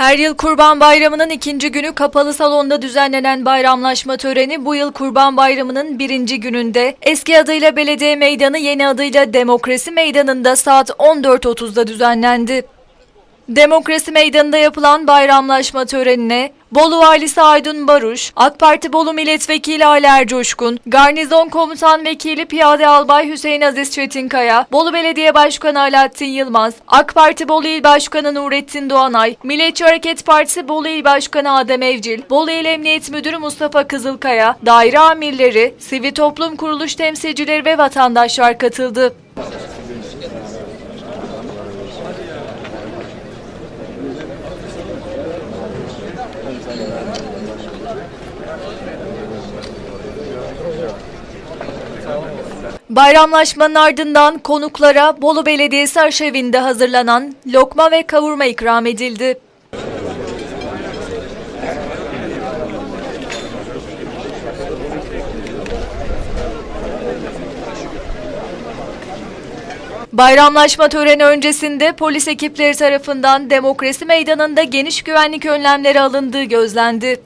Her yıl Kurban Bayramı'nın ikinci günü kapalı salonda düzenlenen bayramlaşma töreni bu yıl Kurban Bayramı'nın birinci gününde eski adıyla Belediye Meydanı yeni adıyla Demokrasi Meydanı'nda saat 14.30'da düzenlendi. Demokrasi Meydanı'nda yapılan bayramlaşma törenine Bolu Valisi Aydın Baruş, AK Parti Bolu Milletvekili Ali Ercoşkun, Garnizon Komutan Vekili Piyade Albay Hüseyin Aziz Çetinkaya, Bolu Belediye Başkanı Alaaddin Yılmaz, AK Parti Bolu İl Başkanı Nurettin Doğanay, Milliyetçi Hareket Partisi Bolu İl Başkanı Adem Evcil, Bolu İl Emniyet Müdürü Mustafa Kızılkaya, daire amirleri, sivil toplum kuruluş temsilcileri ve vatandaşlar katıldı. Bayramlaşmanın ardından konuklara Bolu Belediyesi aşevinde hazırlanan lokma ve kavurma ikram edildi. Bayramlaşma töreni öncesinde polis ekipleri tarafından demokrasi meydanında geniş güvenlik önlemleri alındığı gözlendi.